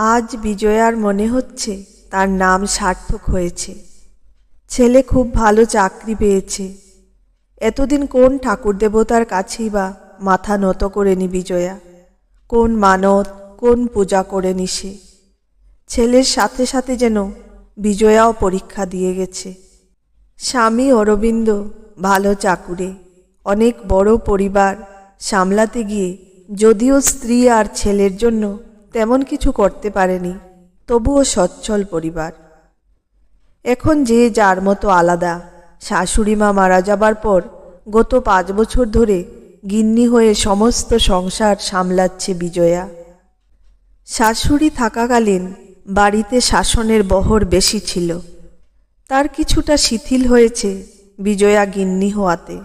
আজ বিজয়ার মনে হচ্ছে তার নাম সার্থক হয়েছে। ছেলে খুব ভালো চাকরি পেয়েছে। এতদিন কোন ঠাকুর দেবতার কাছেই বা মাথা নত করেনি বিজয়া। কোন মানত, কোন পূজা করেনি সে। ছেলের সাথে সাথে যেন বিজয়াও পরীক্ষা দিয়ে গেছে। স্বামী অরবিন্দ ভালো চাকুরে। অনেক বড় পরিবার সামলাতে গিয়ে যদিও স্ত্রী আর ছেলের জন্য তেমন কিছু করতে পারেনি, তবুও সচ্ছল পরিবার। এখন যে যার মতো আলাদা, শাশুড়ি মা মারা যাবার পর গত পাঁচ বছর ধরে গিন্নি হয়ে সমস্ত সংসার সামলাচ্ছে বিজয়া। শাশুড়ি থাকাকালীন বাড়িতে শাসনের বহর বেশি ছিল। তার কিছুটা শিথিল হয়েছে বিজয়া গিন্নি হওয়াতে।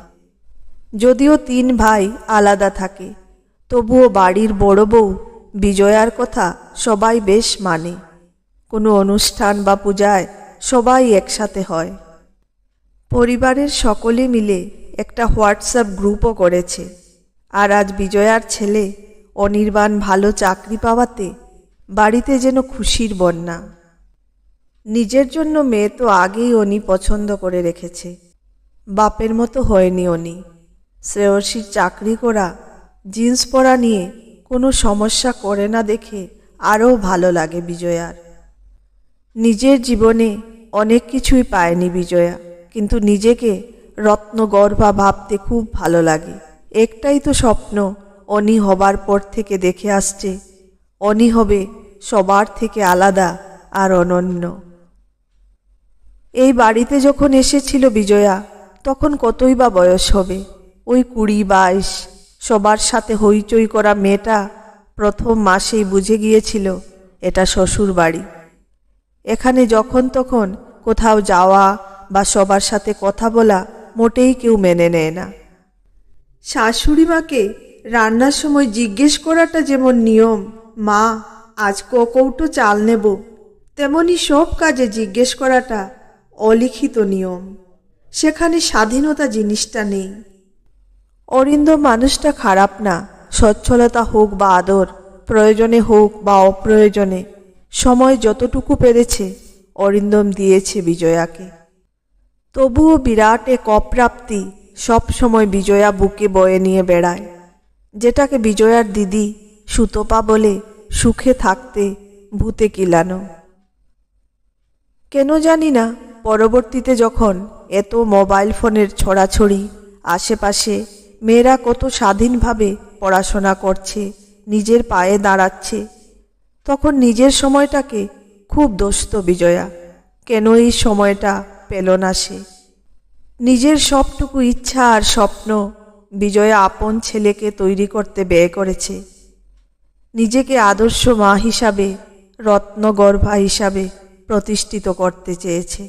যদিও তিন ভাই আলাদা থাকে, তবুও বাড়ির বড় বউ বিজয়ার কথা সবাই বেশ মানে। কোনো অনুষ্ঠান বা পূজায় সবাই একসাথে হয়। পরিবারের সকলে মিলে একটা হোয়াটসঅ্যাপ গ্রুপও করেছে। আর আজ বিজয়ার ছেলে অনির্বাণ ভালো চাকরি পাওয়াতে বাড়িতে যেন খুশির বন্যা। নিজের জন্য মেয়ে তো আগেই অনি পছন্দ করে রেখেছে। বাপের মতো হয়নি অনি। শ্রেয়সীর চাকরি করা জিন্স পরা নিয়ে কোনো সমস্যা করে না দেখে আরও ভালো লাগে বিজয়ার। নিজের জীবনে অনেক কিছুই পায়নি বিজয়া, কিন্তু নিজেকে রত্নগর্ভা ভাবতে খুব ভালো লাগে। একটাই তো স্বপ্ন, অনি হবার পর থেকে দেখে আসছে, অনি হবে সবার থেকে আলাদা আর অনন্য। এই বাড়িতে যখন এসেছিল বিজয়া, তখন কতই বা বয়স হবে? ওই কুড়ি, বাইশ সবার সাথে হইচই করা মেয়েটা প্রথম মাসেই বুঝে গিয়েছিল এটা শ্বশুর বাড়ি। এখানে যখন তখন কোথাও যাওয়া বা সবার সাথে কথা বলা মোটেই কেউ মেনে নেয় না। শাশুড়ি মাকে রান্নার সময় জিজ্ঞেস করাটা যেমন নিয়ম, মা, আজ ক কৌটো চাল নেব। তেমনি সব কাজে জিজ্ঞেস করাটা অলিখিত নিয়ম। সেখানে স্বাধীনতা জিনিসটা নেই। অরিন্দ, মানুষটা খারাপ না। সচ্ছলতা হোক বা আদর, প্রয়োজনে হোক বা অপ্রয়োজনে, সময় যতটুকু পেরেছে, অরিন্দম দিয়েছে বিজয়াকে। তবুও বিরাট এক অপ্রাপ্তি সব সময় বিজয়া বুকে বয়ে নিয়ে বেড়ায়। যেটাকে বিজয়ার দিদি সুতপা বলে সুখে থাকতে ভূতে কিলানো। কেন জানি না, পরবর্তীতে যখন এত মোবাইল ফোনের ছড়াছড়ি, আশেপাশে মেয়েরা কত স্বাধীনভাবে পড়াশোনা করছে, নিজের পায়ে দাঁড়াচ্ছে। তখন নিজের সময়টাকে খুব দোস্ত বিজয়া, কেন এই সময়টা পেল না সে? নিজের সবটুকু ইচ্ছা আর স্বপ্ন বিজয়া আপন ছেলেকে তৈরি করতে ব্যয় করেছে। নিজেকে আদর্শ মা হিসাবে, রত্নগর্ভা হিসাবে প্রতিষ্ঠিত করতে চেয়েছে।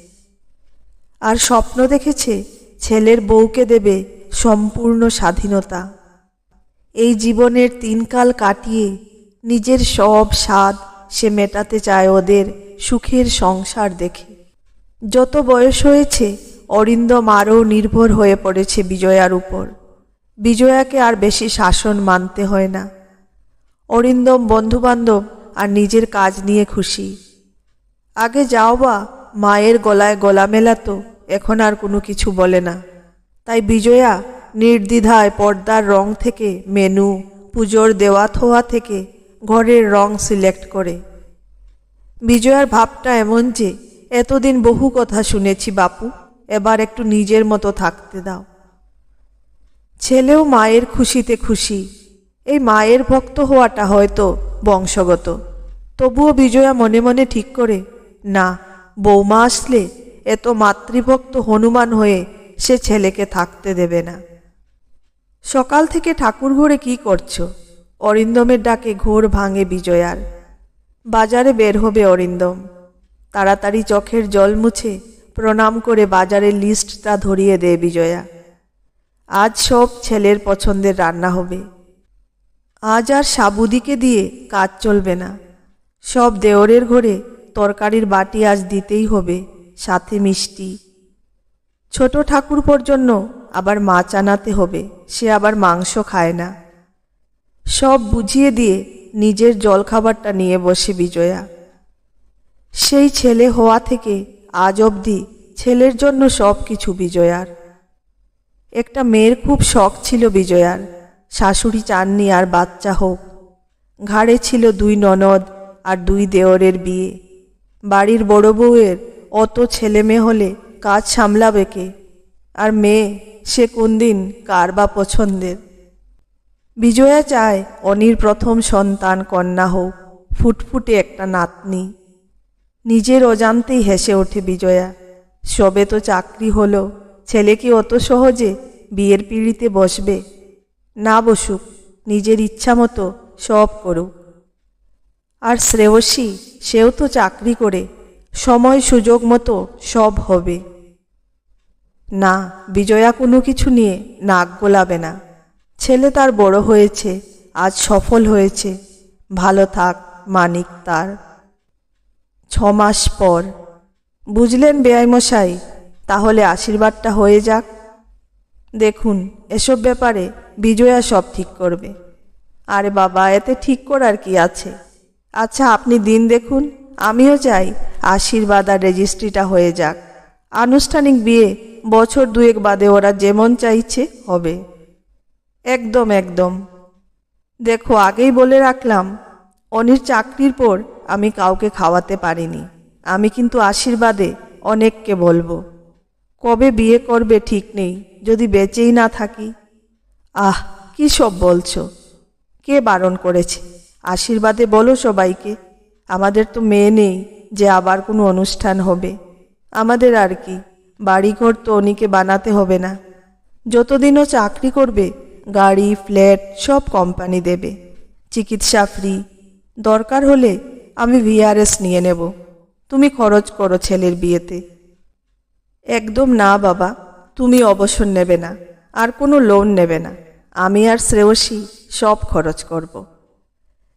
আর স্বপ্ন দেখেছে ছেলের বউকে দেবে সম্পূর্ণ স্বাধীনতা। এই জীবনের তিনকাল কাটিয়ে নিজের সব স্বাদ সে মেটাতে চায় ওদের সুখের সংসার দেখে। যত বয়স হয়েছে, অরিন্দম আরও নির্ভর হয়ে পড়েছে বিজয়ার উপর। বিজয়াকে আর বেশি শাসন মানতে হয় না। অরিন্দম বন্ধুবান্ধব আর নিজের কাজ নিয়ে খুশি। আগে যাও বা মায়ের গলায় গলা মেলাতো এখন আর কোনো কিছু বলে না। তাই বিজয়া নির্দ্বিধায় পর্দার রং থেকে মেনু, পুজোর দেওয়া থোয়া থেকে ঘরের রং সিলেক্ট করে। বিজয়ার ভাবটা এমন যে, এতদিন বহু কথা শুনেছি বাপু, এবার একটু নিজের মতো থাকতে দাও। ছেলেও মায়ের খুশিতে খুশি। এই মায়ের ভক্ত হওয়াটা হয়তো বংশগত। তবুও বিজয়া মনে মনে ঠিক করে, না, বৌমা আসলে এত মাতৃভক্ত হনুমান হয়ে সে ছেলেকে থাকতে দেবে না। সকাল থেকে ঠাকুর ঘরে কি করছ? অরিন্দমের ডাকে ঘোর ভাঙে বিজয়ার। বাজারে বের হবে অরিন্দম। তাড়াতাড়ি চোখের জল মুছে প্রণাম করে বাজারের লিস্টটা ধরিয়ে দেয় বিজয়া। আজ সব ছেলের পছন্দের রান্না হবে। আজ আর সাবুদিকে দিয়ে কাজ চলবে না। সব দেওরের ঘরে তরকারির বাটি আজ দিতেই হবে, সাথে মিষ্টি। ছোট ঠাকুরপোর জন্য আবার মাছ আনাতে হবে, সে আবার মাংস খায় না। সব বুঝিয়ে দিয়ে নিজের জলখাবারটা নিয়ে বসে বিজয়া। সেই ছেলে হওয়া থেকে আজ অবধি ছেলের জন্য সব কিছু বিজয়ার। একটা মেয়ের খুব শখ ছিল বিজয়ার, শাশুড়ি চাননি আর বাচ্চা হোক। ঘাড়ে ছিল দুই ননদ আর দুই দেওরের বিয়ে। বাড়ির বড় বউয়ের অত ছেলে মেয়ে হলে কাজ সামলাবে কে? আর মেয়ে, সে কোন দিন কার বা পছন্দের? বিজয়া চায় অনির প্রথম সন্তান কন্যা হোক, ফুটফুটে একটা নাতনি। নিজের অজান্তেই হেসে ওঠে বিজয়া। সবে তো চাকরি হলো ছেলে কি অত সহজে বিয়ের পিড়িতে বসবে। না বসুক, নিজের ইচ্ছা মতো সব করুক। আর শ্রেয়সী, সেও তো চাকরি করে, সময় সুযোগ মতো সব হবে। না, বিজয়া কোনো কিছু নিয়ে নাক গোলাবে না। ছেলে তার বড় হয়েছে, আজ সফল হয়েছে। ভালো থাক মানিক তার। ছ মাস পর। বুঝলেন বেআইমশাই, তাহলে আশীর্বাদটা হয়ে যাক। দেখুন, এসব ব্যাপারে বিজয়া সব ঠিক করবে। আরে বাবা, এতে ঠিক করার কি আছে? আচ্ছা আপনি দিন দেখুন, আমিও চাই আশীর্বাদ আর রেজিস্ট্রিটা হয়ে যাক। আনুষ্ঠানিক বিয়ে বছর দুয়েক বাদে ওরা যেমন চাইছে হবে। একদম একদম। দেখো, আগেই বলে রাখলাম, অনির চাকরির পর আমি কাউকে খাওয়াতে পারিনি। আমি কিন্তু আশীর্বাদে অনেককে বলব। কবে বিয়ে করবে ঠিক নেই, যদি বেঁচেই না থাকি। আহ, কি সব বলছো? কে বারণ করেছে? আশীর্বাদে বলো সবাইকে। আমাদের তো মেয়ে নেই যে আবার কোনো অনুষ্ঠান হবে। আমাদের আর কি। বাড়িঘর তো অনিকে বানাতে হবে না। যতদিনও চাকরি করবে, গাড়ি, ফ্ল্যাট, সব কোম্পানি দেবে। চিকিৎসা ফ্রি। দরকার হলে আমি ভিআরএস নিয়ে নেব। তুমি খরচ করো ছেলের বিয়েতে। একদম না, বাবা। তুমি অবসর নেবে না। আর কোনো লোন নেবে না। আমি আর শ্রেয়সী সব খরচ করব।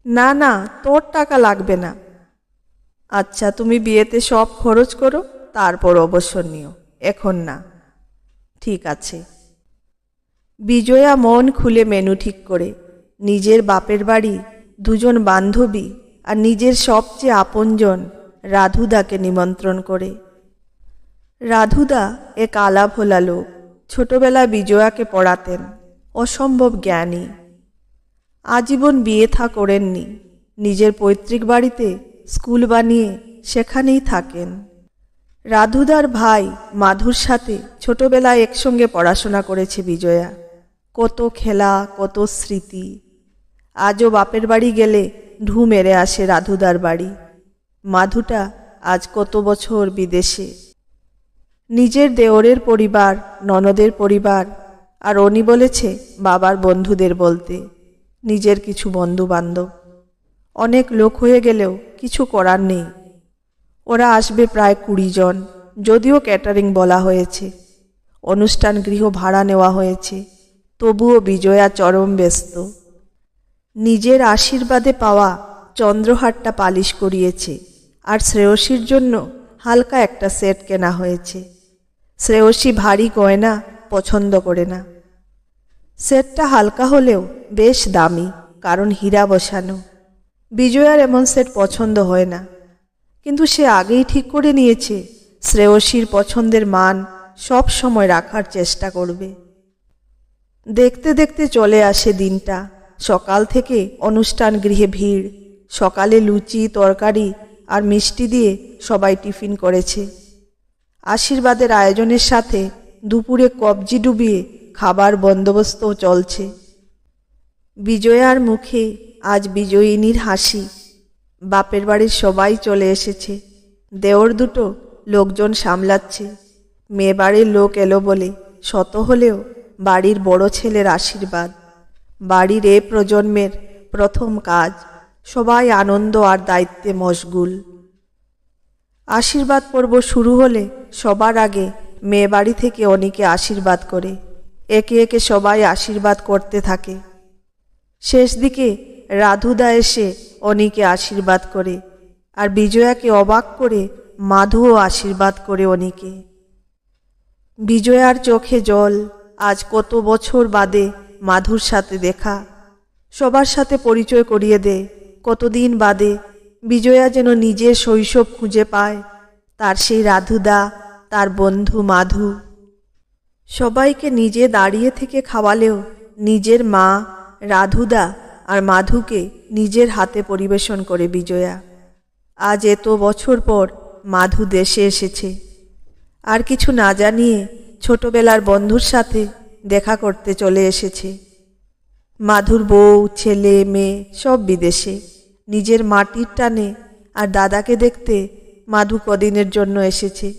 না না, তোর টাকা লাগবে না। আচ্ছা তুমি বিয়েতে সব খরচ করো। তারপর অবসর নিও এখন না। ঠিক আছে। বিজয়া মন খুলে মেনু ঠিক করে। নিজের বাপের বাড়ি, দুজন বান্ধবী আর নিজের সবচেয়ে আপনজন রাধুদাকে নিমন্ত্রণ করে। রাধুদা এক আলা ভোলা লোক। ছোটবেলায় বিজয়াকে পড়াতেন। অসম্ভব জ্ঞানী। আজীবন বিয়ে থা করেননি। নিজের পৈতৃক বাড়িতে স্কুল বানিয়ে সেখানেই থাকেন। রাধুদার ভাই মাধুর সাথে ছোটবেলায় একসঙ্গে পড়াশোনা করেছে বিজয়া। কত খেলা, কত স্মৃতি। আজও বাপের বাড়ি গেলে ঢু মেরে আসে রাধুদার বাড়ি। মাধুটা আজ কত বছর বিদেশে। নিজের দেওরের পরিবার, ননদের পরিবার, আর অনি বলেছে বাবার বন্ধুদের বলতে, নিজের কিছু বন্ধু বান্ধব অনেক লোক হয়ে গেলেও কিছু করার নেই। ওরা আসবে প্রায় কুড়ি জন, যদিও ক্যাটারিং বলা হয়েছে। অনুষ্ঠান গৃহ ভাড়া নেওয়া হয়েছে, তবুও বিজয়া চরম ব্যস্ত। নিজের আশীর্বাদে পাওয়া চন্দ্রহারটা পালিশ করিয়েছে, আর শ্রেয়সীর জন্য হালকা একটা সেট কেনা হয়েছে। শ্রেয়সী ভারী গয়না পছন্দ করে না। সেটটা হালকা হলেও বেশ দামি, কারণ হীরা বসানো। বিজয়ার এমন সেট পছন্দ হয় না। কিন্তু সে আগেই ঠিক করে নিয়েছে। শ্রেয়সীর পছন্দের মান সব সময় রাখার চেষ্টা করবে। দেখতে দেখতে চলে আসে দিনটা। সকাল থেকে অনুষ্ঠান গৃহে ভিড়। সকালে লুচি, তরকারি আর মিষ্টি দিয়ে সবাই টিফিন করেছে। আশীর্বাদের আয়োজনের সাথে দুপুরে কবজি ডুবিয়ে খাবার বন্দোবস্তও চলছে। বিজয়ার মুখে আজ বিজয়িনীর হাসি। বাপের বাড়ির সবাই চলে এসেছে। দেওর দুটো লোকজন সামলাচ্ছে। মেয়ে বাড়ির লোক এলো বলে শত হলেও বাড়ির বড় ছেলের আশীর্বাদ। বাড়ির এ প্রজন্মের প্রথম কাজ সবাই আনন্দ আর দায়িত্বে মশগুল। আশীর্বাদ পর্ব শুরু হলে সবার আগে মেয়ে বাড়ি থেকে অনেকে আশীর্বাদ করে। একে একে সবাই আশীর্বাদ করতে থাকে। শেষ দিকে রাধুদা এসে অনিকে আশীর্বাদ করে, আর বিজয়াকে অবাক করে মাধুও আশীর্বাদ করে অনিকে। বিজয়ার চোখে জল, আজ কত বছর বাদে মাধুর সাথে দেখা। সবার সাথে পরিচয় করিয়ে দে, কতদিন বাদে বিজয়া যেন নিজের শৈশব খুঁজে পায়, তার সেই রাধুদা, তার বন্ধু মাধু। সবাইকে নিজে দাঁড়িয়ে থেকে খাওয়ালেও নিজের মা, রাধুদা আর মাধুকে নিজের হাতে পরিবেশন করে বিজয়া। আজ এত বছর পর মাধু দেশে এসেছে। আর কিছু না জানিয়ে ছোটবেলার বন্ধুর সাথে দেখা করতে চলে এসেছে। মাধুর বউ, ছেলে, মেয়ে সব বিদেশে। নিজের মাটির টানে আর দাদাকে দেখতে মাধু কদিনের জন্য এসেছে।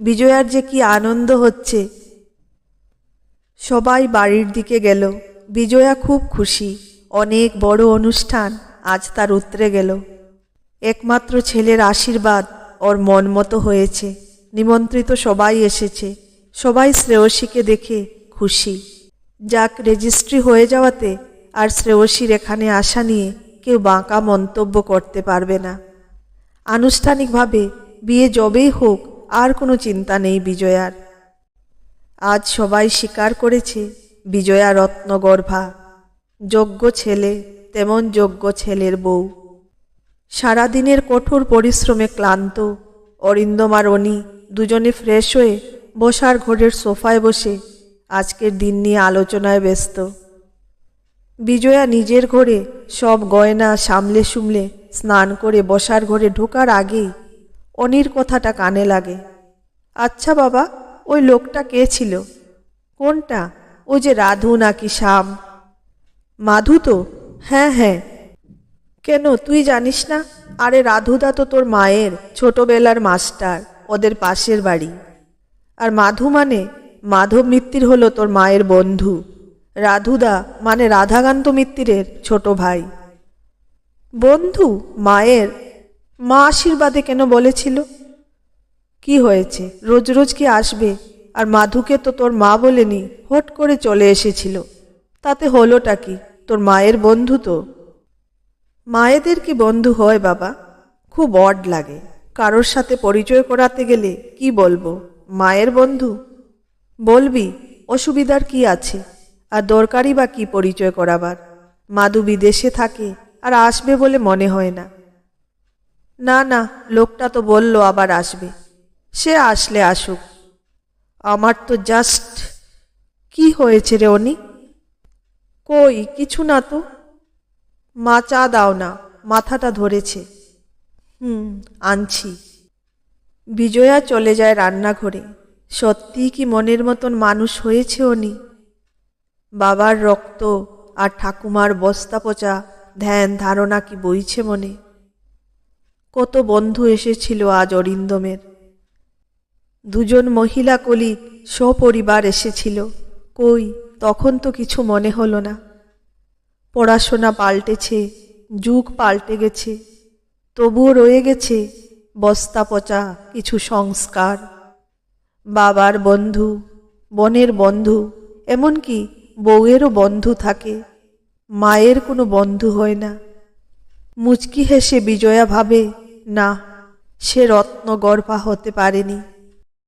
বিজয়ার যে কি আনন্দ হচ্ছে। সবাই বাড়ির দিকে গেল। বিজয়া খুব খুশি। অনেক বড় অনুষ্ঠান আজ তার উতরে গেল। একমাত্র ছেলের আশীর্বাদ ওর মন মতো হয়েছে। নিমন্ত্রিত সবাই এসেছে। সবাই শ্রেয়সীকে দেখে খুশি। যাক রেজিস্ট্রি হয়ে যাওয়াতে আর শ্রেয়সীর এখানে আসা নিয়ে কেউ বাঁকা মন্তব্য করতে পারবে না। আনুষ্ঠানিকভাবে বিয়ে যবেই হোক, আর কোনো চিন্তা নেই বিজয়ার। আজ সবাই স্বীকার করেছে বিজয়া রত্নগর্ভা। যোগ্য ছেলে, তেমন যোগ্য ছেলের বউ। সারাদিনের কঠোর পরিশ্রমে ক্লান্ত অরিন্দম আর অনি দুজনে ফ্রেশ হয়ে বসার ঘরের সোফায় বসে আজকের দিন নিয়ে আলোচনায় ব্যস্ত। বিজয়া নিজের ঘরে সব গয়না সামলে সুমলে স্নান করে বসার ঘরে ঢোকার আগেই অনির কথাটা কানে লাগে। আচ্ছা বাবা, ওই লোকটা কে ছিল? কোনটা? ওই যে রাধু নাকি শ্যাম? মাধু তো? হ্যাঁ হ্যাঁ। কেন, তুই জানিস না? আরে রাধুদা তো তোর মায়ের, ছোটবেলার মাস্টার, ওদের পাশের বাড়ি। আর মাধু মানে? মাধব মিত্তির হলো তোর মায়ের বন্ধু। রাধুদা মানে রাধাকান্ত মিত্তিরের ছোট ভাই। বন্ধু? মায়ের? মা আশীর্বাদে কেন বলেছিল? কি হয়েছে? রোজ রোজ কি আসবে? আর মাধুকে তো তোর মা বলেনি, হট করে চলে এসেছিল। তাতে হলোটা কি? তোর মায়ের বন্ধু তো। মায়েদের কি বন্ধু হয় বাবা? খুব অড লাগে। কারোর সাথে পরিচয় করাতে গেলে কি বলব? মায়ের বন্ধু? বলবি, অসুবিধার কি আছে? আর দরকারই বা কি পরিচয় করাবার? মাদু বিদেশে থাকে আর আসবে বলে মনে হয় না। না না, লোকটা তো বলল আবার আসবে। সে আসলে আসুক। আমার তো জাস্ট কি হয়েছে রে অনি কই, কিছু না তো। মা চা দাও না, মাথাটা ধরেছে। হুম, আনছি। বিজয়া চলে যায় রান্নাঘরে। সত্যিই কি মনের মতন মানুষ হয়েছে উনি? বাবার রক্ত আর ঠাকুমার বস্তা পচা ধ্যান ধারণা কি বইছে মনে? কত বন্ধু এসেছিল আজ অরিন্দমের। দুজন মহিলা কলি সপরিবার এসেছিল। কই তখন তো কিছু মনে হলো না। পড়াশোনা পাল্টেছে, যুগ পাল্টে গেছে, তবুও রয়ে গেছে বস্তা পচা কিছু সংস্কার। বাবার বন্ধু, বনের বন্ধু, এমনকি বউয়েরও বন্ধু থাকে, মায়ের কোনো বন্ধু হয় না। মুচকি হেসে বিজয়া ভাবে, না, সে রত্নগর্ভা হতে পারেনি।